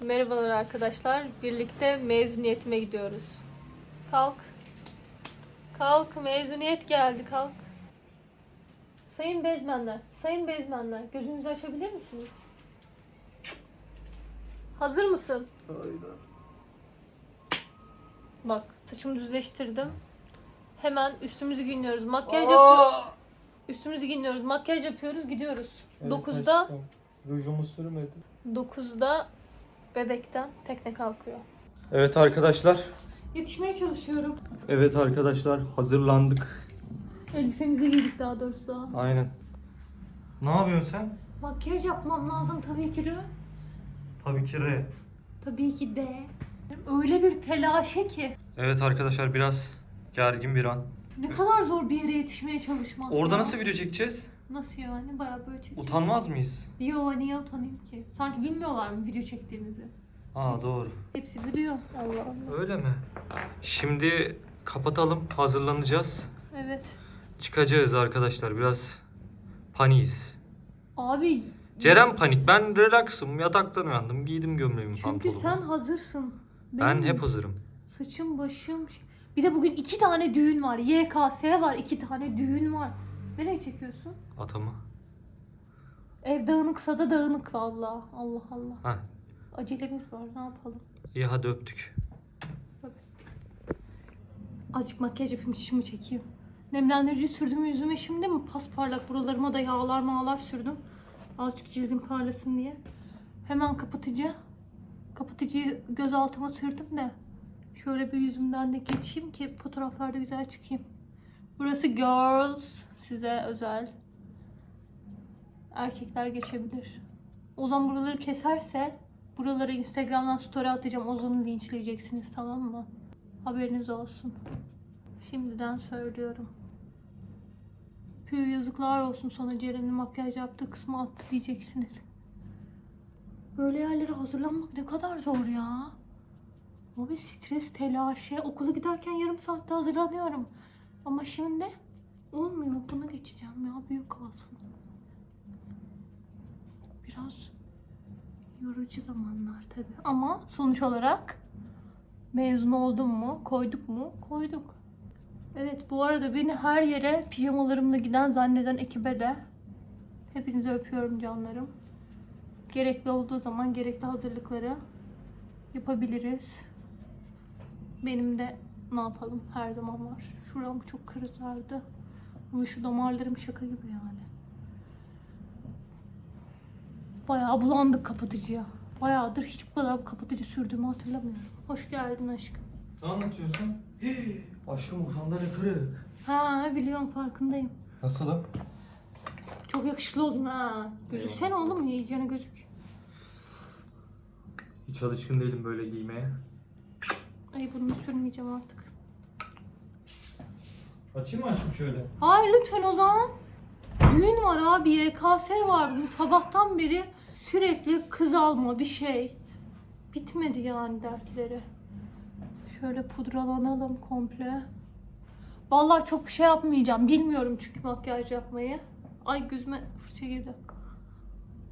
Merhabalar arkadaşlar. Birlikte mezuniyetime gidiyoruz. Kalk. Kalk mezuniyet geldi kalk. Sayın bezmenler, sayın bezmenler gözünüzü açabilir misiniz? Hazır mısın? Aynen. Bak saçımı düzleştirdim. Hemen üstümüzü giyiniyoruz. Makyaj yapıyoruz. Üstümüzü giyiniyoruz. Makyaj yapıyoruz. Gidiyoruz. 9'da Rujumu sürmedim. 9'da bebekten tekne kalkıyor. Evet arkadaşlar. Yetişmeye çalışıyorum. Evet arkadaşlar hazırlandık. Elbisemizi giydik daha doğrusu daha. Aynen. Ne yapıyorsun sen? Makyaj yapmam lazım tabii ki de. Tabii ki R. Tabii ki de. Öyle bir telaşe ki. Evet arkadaşlar biraz gergin bir an. Ne kadar zor bir yere yetişmeye çalışmak. Orada ya. nasıl video çekeceğiz? Nasıl yani? Bayağı böyle çekeceğim. Utanmaz mıyız? Yo niye utanayım ki? Sanki bilmiyorlar mı video çektiğimizi? Aa doğru. Hepsi biliyor. Allah Allah. Öyle mi? Şimdi kapatalım. Hazırlanacağız. Evet. Çıkacağız arkadaşlar. Biraz paniyiz. Abi. Ceren panik. Ben relaxım. Yataktan uyandım. Giydim gömleğimi Çünkü pantolonumu. sen hazırsın. Ben Benim hep hazırım. Saçım başım. Bir de bugün iki tane düğün var. YKS var. iki tane düğün var. Nereye çekiyorsun? Atamı. Ev dağınıksa da dağınık valla. Allah Allah. Ha. Acelemiz var. Ne yapalım? İyi hadi öptük. Azıcık makyaj yapayım, çişimi çekeyim. Nemlendirici sürdüm yüzüme şimdi mi? Pasparlak buralarıma da yağlar mağlar sürdüm. Azıcık cildim parlasın diye. Hemen kapatıcı. Kapatıcıyı göz altıma sürdüm de. Şöyle bir yüzümden de geçeyim ki fotoğraflarda güzel çıkayım. Burası girls. Size özel. Erkekler geçebilir. Ozan buraları keserse buraları Instagram'dan story atacağım. Ozan'ı linçleyeceksiniz tamam mı? Haberiniz olsun. Şimdiden söylüyorum. Püh yazıklar olsun sana Ceren'in makyaj yaptığı kısmı attı diyeceksiniz. Böyle yerlere hazırlanmak ne kadar zor ya. O bir stres, telaşe. Okula giderken yarım saatte hazırlanıyorum. Ama şimdi olmuyor. Buna geçeceğim ya. Büyük olsun. Biraz yorucu zamanlar tabii. Ama sonuç olarak Mezun oldum mu? Koyduk mu? Koyduk. Evet bu arada beni her yere pijamalarımla giden zanneden ekibe de hepinizi öpüyorum canlarım. Gerekli olduğu zaman gerekli hazırlıkları yapabiliriz. Benim de ne yapalım her zaman var. Şuram çok kırıklardı. Ama şu damarlarım şaka gibi yani. Bayağı bulandık kapatıcıya. Bayağıdır hiç bu kadar kapatıcı sürdüğümü hatırlamıyorum. Hoş geldin aşkım. Ne anlatıyorsun? Aşkım o sandalye kırık. Ha biliyorum farkındayım. Nasılım? Çok yakışıklı oldun ha. Gözüksene oğlum iyicene gözük. Hiç alışkın değilim böyle giymeye. Ay bunu sürmeyeceğim artık. Açayım mı aşkım şöyle? Hayır lütfen o zaman. Düğün var abi YKS var bugün sabahtan beri sürekli kız alma bir şey. Bitmedi yani dertleri. Şöyle pudralanalım komple. Vallahi çok şey yapmayacağım. Bilmiyorum çünkü makyaj yapmayı. Ay gözüme fırça girdi.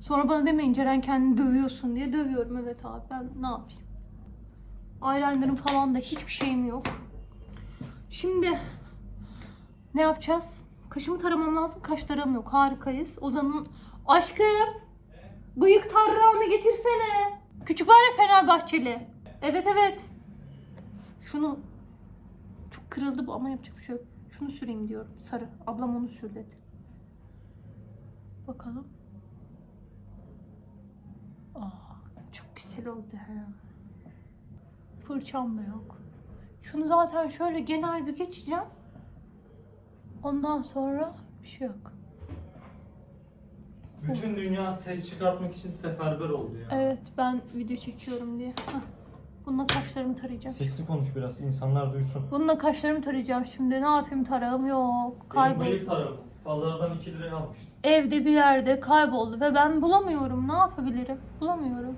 Sonra bana demeyin Ceren kendini dövüyorsun diye. Dövüyorum evet abi ben ne yapayım. Eyeliner'ım falan da hiçbir şeyim yok. Şimdi ne yapacağız? Kaşımı taramam lazım. Kaş taram yok. Harikayız. Ozan'ın aşkım bıyık tarrağını getirsene. Küçük var ya Fenerbahçeli. Evet evet. Şunu çok kırıldı bu ama yapacak bir şey yok. Şunu süreyim diyorum. Sarı. Ablam onu sür dedi. Bakalım. Aa, çok güzel oldu he. Fırçam da yok. Şunu zaten şöyle genel bir geçeceğim. Ondan sonra bir şey yok. Bütün dünya ses çıkartmak için seferber oldu ya. Evet ben video çekiyorum diye. Hah. Bununla kaşlarımı tarayacağım. Sesli konuş biraz insanlar duysun. Bununla kaşlarımı tarayacağım şimdi. Ne yapayım tarağım yok. Kayboldu. tarafı. Pazardan 2 liraya almıştım. Evde bir yerde kayboldu ve ben bulamıyorum. Ne yapabilirim? Bulamıyorum.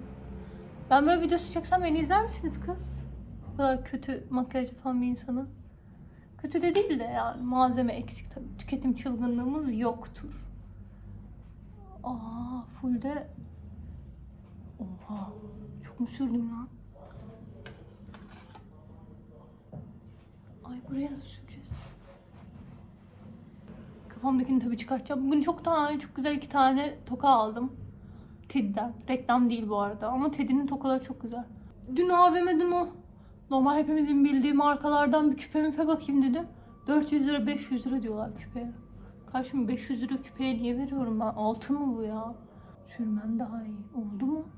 Ben böyle videosu çeksem beni izler misiniz kız? Bu kadar kötü makyaj yapan bir insanı. Kötü de değil de yani malzeme eksik tabii. Tüketim çılgınlığımız yoktur. Aa full de Oha. Çok mu sürdüm lan? Ay buraya da süreceğiz. Kafamdakini tabii çıkartacağım. Bugün çok tane, çok güzel iki tane toka aldım. Ted'den. Reklam değil bu arada ama Ted'in tokaları çok güzel. Dün AVM'den o normal hepimizin bildiği markalardan bir küpe müpe bakayım dedim. 400 lira 500 lira diyorlar küpeye. Karşım 500 lira küpeye niye veriyorum ben? Altın mı bu ya? Sürmem daha iyi. Oldu mu?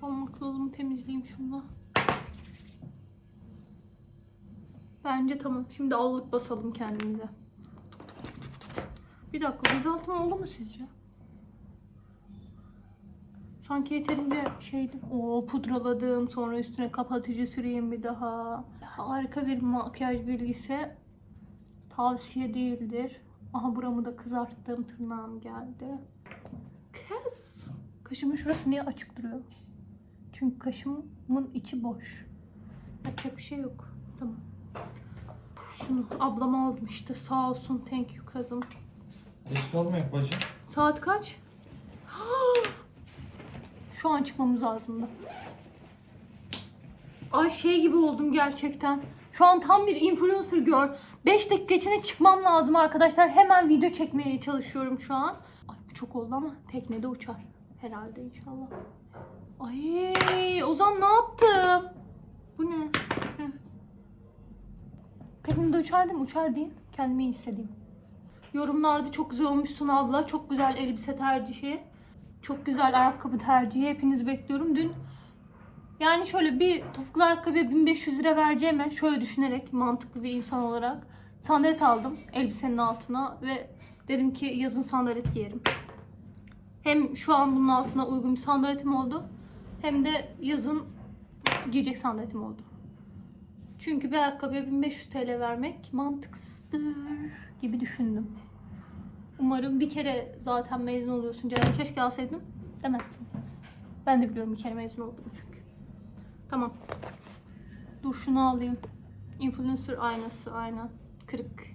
Parmaklarımı temizleyeyim şunla. Bence tamam. Şimdi allık basalım kendimize. Bir dakika düzeltme oldu mu sizce? Sanki yeterince şeydi. O pudraladım. Sonra üstüne kapatıcı süreyim bir daha. Harika bir makyaj bilgisi. Tavsiye değildir. Aha buramı da kızarttım. Tırnağım geldi. Kes. Kaşımın şurası niye açık duruyor? Çünkü kaşımın içi boş. Yapacak bir şey yok. Tamam. Şunu ablama aldım işte. Sağ olsun. Thank you kızım. Geç kalmayın bacım. Saat kaç? Şu an çıkmamız lazım da. Ay şey gibi oldum gerçekten. Şu an tam bir influencer gör. 5 dakika içinde çıkmam lazım arkadaşlar. Hemen video çekmeye çalışıyorum şu an. Ay bu çok oldu ama teknede uçar. Herhalde inşallah. Ay Ozan ne yaptım? Bu ne? Hı. Teknede uçar değil mi? Uçar değil. Kendimi iyi hissedeyim. Yorumlarda çok güzel olmuşsun abla. Çok güzel elbise tercihi. Çok güzel ayakkabı tercihi. Hepinizi bekliyorum. Dün yani şöyle bir topuklu ayakkabıya 1500 lira vereceğime şöyle düşünerek mantıklı bir insan olarak sandalet aldım elbisenin altına ve dedim ki yazın sandalet giyerim. Hem şu an bunun altına uygun bir sandaletim oldu hem de yazın giyecek sandaletim oldu. Çünkü bir ayakkabıya 1500 TL vermek mantıksızdır gibi düşündüm. Umarım bir kere zaten mezun oluyorsun canım keşke alsaydın demezsiniz. Ben de biliyorum bir kere mezun olduğumu çünkü. Tamam. Dur şunu alayım. Influencer aynası aynen. Kırık.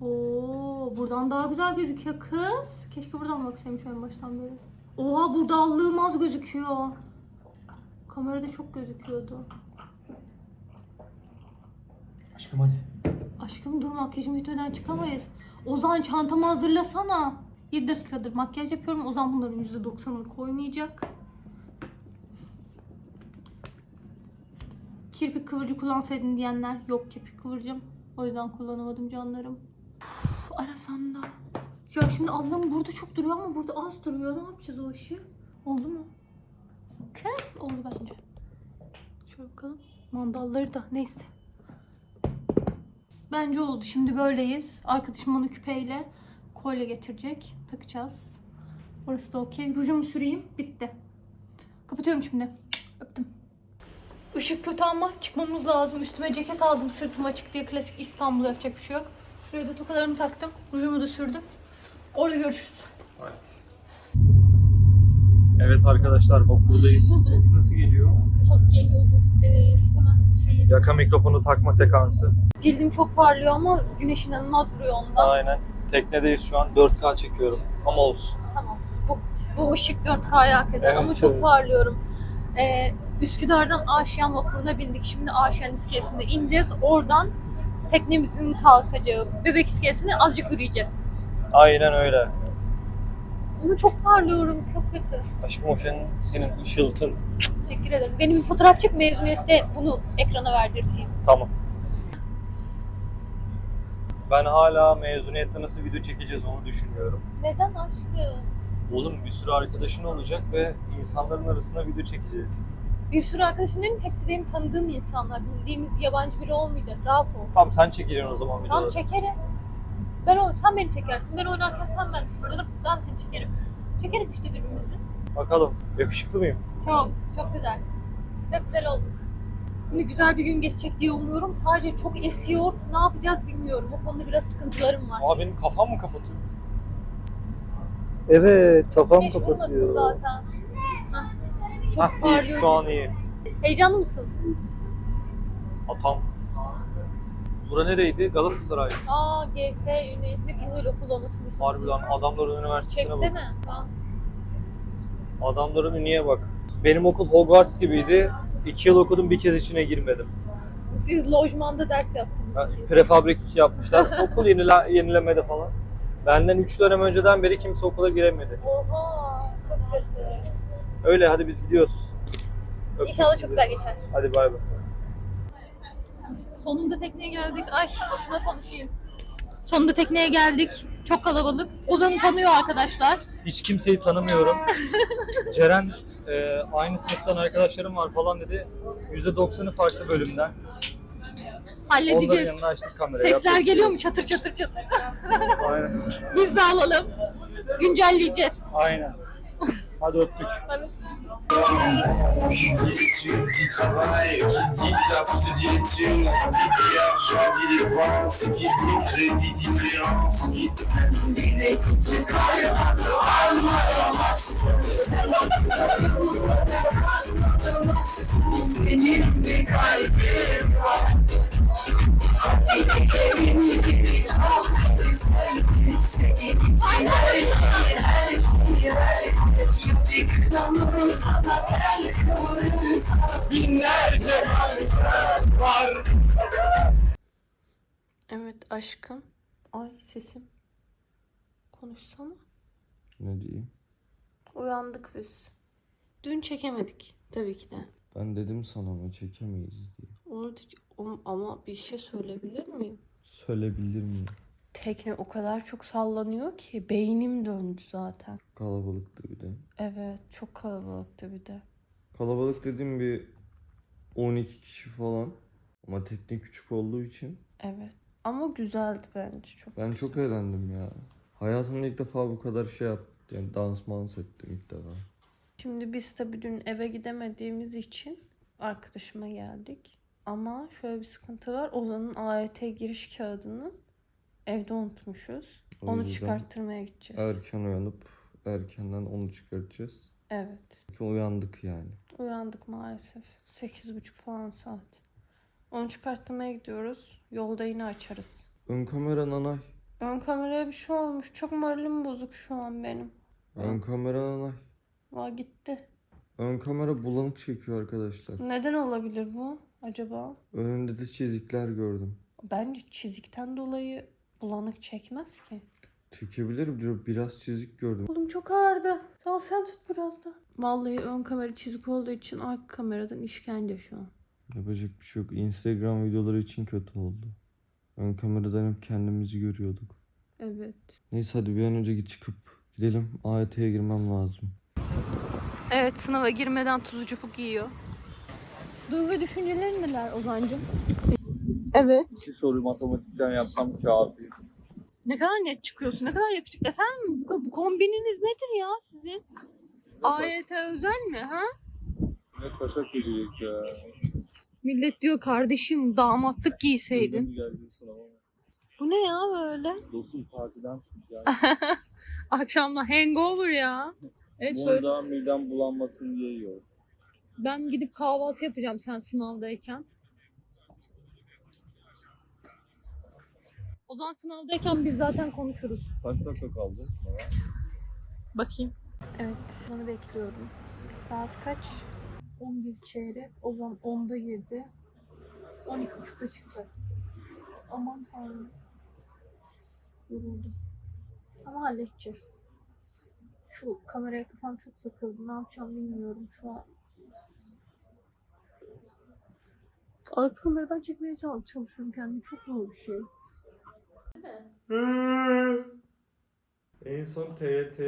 Oo, buradan daha güzel gözüküyor kız. Keşke buradan baksaymış en baştan beri. Oha burada allığım az gözüküyor. Kamerada çok gözüküyordu. Aşkım hadi. Aşkım dur makyajım bitmeden çıkamayız. Ozan çantamı hazırlasana. 7 dakikadır makyaj yapıyorum. Ozan bunların %90'ını koymayacak. Kirpik kıvırcı kullansaydın diyenler yok kirpik kıvırcım. O yüzden kullanamadım canlarım. Uf, arasan da. Ya şimdi Allah'ım burada çok duruyor ama burada az duruyor. Ne yapacağız o işi? Oldu mu? Kız oldu bence. Şöyle bakalım. Mandalları da neyse. Bence oldu. Şimdi böyleyiz. Arkadaşım bana küpeyle kolye getirecek. Takacağız. Orası da okey. Rujumu süreyim. Bitti. Kapatıyorum şimdi. Öptüm. Işık kötü ama çıkmamız lazım. Üstüme ceket aldım sırtım açık diye. Klasik İstanbul yapacak bir şey yok. Şuraya da tokalarımı taktım. Rujumu da sürdüm. Orada görüşürüz. Evet. Evet arkadaşlar vapurdayız. Ses nasıl geliyor? Çok geliyordur. Ee, hemen şey, Yaka mikrofonu takma sekansı. Cildim çok parlıyor ama güneş inanılmaz vuruyor ondan. Aynen. Teknedeyiz şu an 4K çekiyorum ama olsun. Tamam. Bu, bu ışık 4K'ya hak eder Evet, ama çok evet. parlıyorum. Ee, Üsküdar'dan Aşiyan vapuruna bindik. Şimdi Aşiyan iskelesinde ineceğiz. Oradan teknemizin kalkacağı bebek iskelesine azıcık yürüyeceğiz. Aynen öyle. Ama çok parlıyorum. Çok kötü. Aşkım o senin, senin ışıltın. Teşekkür ederim. Benim bir fotoğraf çek mezuniyette bunu ekrana verdirteyim. Tamam. Ben hala mezuniyette nasıl video çekeceğiz onu düşünüyorum. Neden aşkım? Oğlum bir sürü arkadaşın olacak ve insanların arasında video çekeceğiz. Bir sürü arkadaşının hepsi benim tanıdığım insanlar. Bildiğimiz yabancı biri olmayacak. Rahat ol. Tamam sen çekeceksin o zaman Tamam videoları. çekerim. Ben o, sen beni çekersin. Ben oynarken sen ben. Burada ben seni çekerim. Çekeriz işte birbirimizi. Bakalım. Yakışıklı mıyım? Çok, çok güzel. Çok güzel oldu. Şimdi güzel bir gün geçecek diye umuyorum. Sadece çok esiyor. Ne yapacağız bilmiyorum. O konuda biraz sıkıntılarım var. Aa benim kafam mı kapatıyor? Evet kafam Güneş vurmasın kapatıyor. zaten. Hah. Çok Hah iyi parlıyor. şu an iyi. Heyecanlı mısın? Atam. Bura nereydi? Galatasaray. Aa GS Üni. Ne güzel okul anasını satayım. Harbiden adamların üniversitesine bak. Çeksene. Tamam. Adamların üniye bak. Benim okul Hogwarts gibiydi. İki yıl okudum bir kez içine girmedim. Siz lojmanda ders yaptınız. Prefabrik yapmışlar. okul yenile, yenilemedi falan. Benden 3 dönem önceden beri kimse okula giremedi. Oha. Çok kötü. Öyle hadi biz gidiyoruz. Öptük İnşallah sizi. çok güzel geçer. Hadi bay bay. Sonunda tekneye geldik. Ay şuna konuşayım. Sonunda tekneye geldik. Çok kalabalık. Ozan'ı tanıyor arkadaşlar. Hiç kimseyi tanımıyorum. Ceren e, aynı sınıftan arkadaşlarım var falan dedi. %90'ı farklı bölümden. Onların Halledeceğiz. yanına açtık kamerayı. Sesler Yapacak geliyor bir mu çatır çatır çatır. şey. Aynen. Biz de alalım. Güncelleyeceğiz. Aynen. Hadi öptük. Qui dit études dit travail, qui dit taf var. Evet aşkım. Ay sesim. Konuşsana. Ne diyeyim? Uyandık biz. Dün çekemedik tabii ki de. Ben dedim sana ama çekemeyiz diye. Da- ama bir şey söyleyebilir miyim? Söyleyebilir miyim? Tekne o kadar çok sallanıyor ki beynim döndü zaten. Kalabalıktı bir de. Evet çok kalabalıktı bir de. Kalabalık dediğim bir 12 kişi falan. Ama tekne küçük olduğu için Evet. Ama güzeldi bence çok. ben çok eğlendim ya. Hayatımda ilk defa bu kadar şey yaptım. Yani dans mans ettim ilk defa. Şimdi biz tabii dün eve gidemediğimiz için arkadaşıma geldik. Ama şöyle bir sıkıntı var. Ozan'ın AYT giriş kağıdını evde unutmuşuz. O Onu yüzden çıkarttırmaya gideceğiz. Erken uyanıp erkenden onu çıkartacağız. Evet. Çünkü uyandık yani. Uyandık maalesef. Sekiz buçuk falan saat. Onu çıkarttırmaya gidiyoruz. Yolda yine açarız. Ön kamera nanay. Ön kameraya bir şey olmuş. Çok moralim bozuk şu an benim. Ön kamera nanay. Va gitti. Ön kamera bulanık çekiyor arkadaşlar. Neden olabilir bu acaba? Önünde de çizikler gördüm. Bence çizikten dolayı bulanık çekmez ki. Çekebilir bir- biraz çizik gördüm. Oğlum çok ağrıdı. Sağ ol sen tut biraz da. Vallahi ön kamera çizik olduğu için arka kameradan işkence şu an. Yapacak bir şey yok. Instagram videoları için kötü oldu. Ön kameradan hep kendimizi görüyorduk. Evet. Neyse hadi bir an önce git çıkıp gidelim. AYT'ye girmem lazım. Evet sınava girmeden tuzucuk yiyor. Duygu ve düşüncelerin neler Ozan'cığım? Evet. İki soruyu matematikten yapsam kafi. Ne kadar net çıkıyorsun, ne kadar yakışıklı. Efendim bu, bu kombininiz nedir ya sizin? AYT özel mi ha? Ne kaşak geçecek ya. Millet diyor kardeşim damatlık giyseydin. Bu ne ya böyle? Dostum partiden çıkacağım. Akşamla hangover ya. Evet söyle. Burada midem bulanmasın diye yiyor. Ben gidip kahvaltı yapacağım sen sınavdayken. O zaman sınavdayken biz zaten konuşuruz. Kaç dakika kaldı sınava? Bakayım. Evet, sana bekliyorum. Saat kaç? 11 çeyrek. O zaman 10'da girdi. 12.30'da çıkacak. Aman tanrım. Yoruldum. Ama halledeceğiz. Şu kameraya kafam çok takıldı. Ne yapacağım bilmiyorum şu an. Arka kameradan çekmeye çalış- çalışıyorum kendimi. Çok zor bir şey. En son TYT,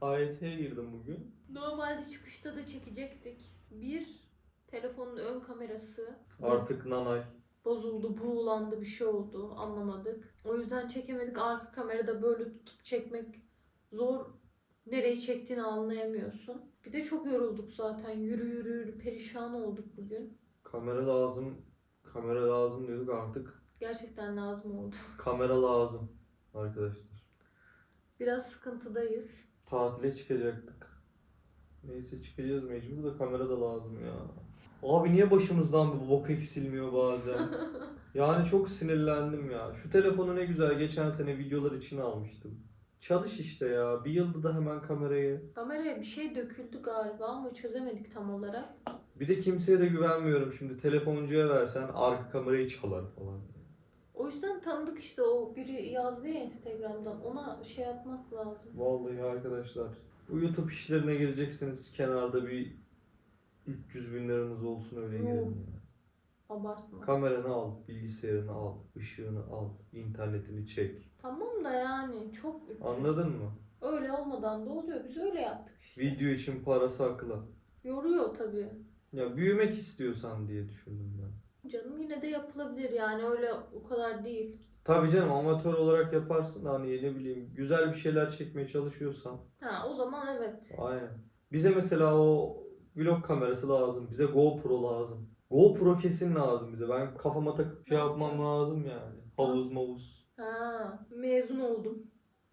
AYT'ye girdim bugün. Normalde çıkışta da çekecektik. Bir, telefonun ön kamerası Artık nanay. bozuldu, buğulandı, bir şey oldu. Anlamadık. O yüzden çekemedik. Arka kamerada böyle tutup çekmek zor. Nereyi çektiğini anlayamıyorsun. Bir de çok yorulduk zaten. Yürü yürü yürü perişan olduk bugün. Kamera lazım. Kamera lazım diyorduk artık. Gerçekten lazım oldu. Kamera lazım arkadaşlar. Biraz sıkıntıdayız. Tatile çıkacaktık. Neyse çıkacağız mecbur da kamera da lazım ya. Abi niye başımızdan bu bok eksilmiyor bazen? Yani çok sinirlendim ya. Şu telefonu ne güzel geçen sene videolar için almıştım. Çalış işte ya. Bir yılda da hemen kamerayı. Kameraya bir şey döküldü galiba ama çözemedik tam olarak. Bir de kimseye de güvenmiyorum şimdi. Telefoncuya versen arka kamerayı çalar falan. O yüzden tanıdık işte o biri yazdı ya Instagram'dan. Ona şey yapmak lazım. Vallahi arkadaşlar. Bu YouTube işlerine gireceksiniz. Kenarda bir 300 bin liranız olsun öyle girin. ya. Abartma. Kameranı al, bilgisayarını al, ışığını al, internetini çek. tamam da yani çok. Anladın mı? Öyle olmadan da oluyor. Biz öyle yaptık işte. Video için para sakla. Yoruyor tabii. Ya büyümek istiyorsan diye düşündüm ben. Canım yine de yapılabilir yani öyle o kadar değil. Tabii canım amatör olarak yaparsın da hani ne bileyim güzel bir şeyler çekmeye çalışıyorsan. Ha o zaman evet. Aynen. Bize mesela o vlog kamerası lazım. Bize GoPro lazım. GoPro kesin lazım bize. Ben kafama takıp şey yapmam lazım yani. Havuz mavuz. Ha mezun oldum.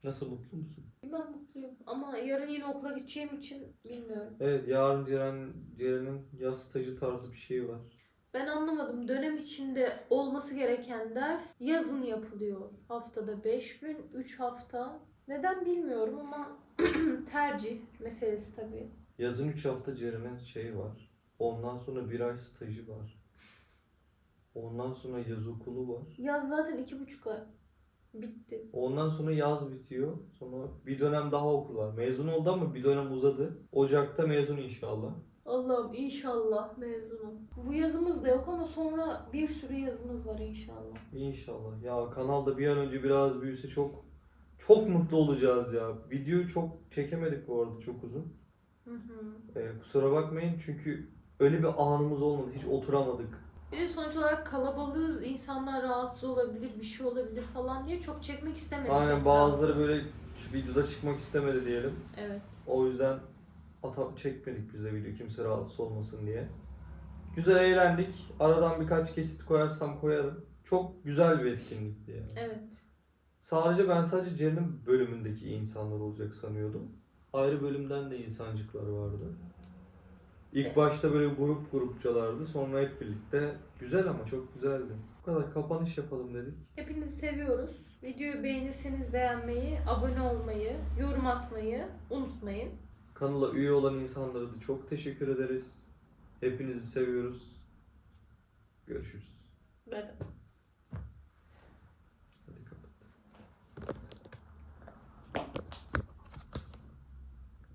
Nasıl mutlu musun? Ben mutluyum ama yarın yine okula gideceğim için bilmiyorum. Evet yarın Ceren, Ceren'in yaz stajı tarzı bir şey var. Ben anlamadım. Dönem içinde olması gereken ders yazın yapılıyor. Haftada 5 gün, 3 hafta. Neden bilmiyorum ama tercih meselesi tabii. Yazın 3 hafta Ceren'in şeyi var. Ondan sonra bir ay stajı var. Ondan sonra yaz okulu var. Yaz zaten iki buçuk ay. Bitti. Ondan sonra yaz bitiyor. Sonra bir dönem daha okul var. Mezun oldu ama bir dönem uzadı. Ocak'ta mezun inşallah. Allah'ım inşallah mezunum. Bu yazımız da yok ama sonra bir sürü yazımız var inşallah. İnşallah. Ya kanalda bir an önce biraz büyüse çok çok mutlu olacağız ya. Videoyu çok çekemedik bu arada çok uzun. Hı hı. Ee, kusura bakmayın çünkü öyle bir anımız olmadı. Hiç oturamadık. Bir de sonuç olarak kalabalığız, insanlar rahatsız olabilir, bir şey olabilir falan diye çok çekmek istemedik. Aynen etrafı. bazıları böyle şu videoda çıkmak istemedi diyelim. Evet. O yüzden ata çekmedik bize video kimse rahatsız olmasın diye. Güzel eğlendik. Aradan birkaç kesit koyarsam koyarım. Çok güzel bir etkinlikti yani. Evet. Sadece ben sadece Ceren'in bölümündeki insanlar olacak sanıyordum. Ayrı bölümden de insancıklar vardı. İlk Evet. başta böyle grup grupçalardı. Sonra hep birlikte. Güzel ama çok güzeldi. Bu kadar kapanış yapalım dedik. Hepinizi seviyoruz. Videoyu beğenirseniz beğenmeyi, abone olmayı, yorum atmayı unutmayın. Kanala üye olan insanlara da çok teşekkür ederiz. Hepinizi seviyoruz. Görüşürüz. Bye.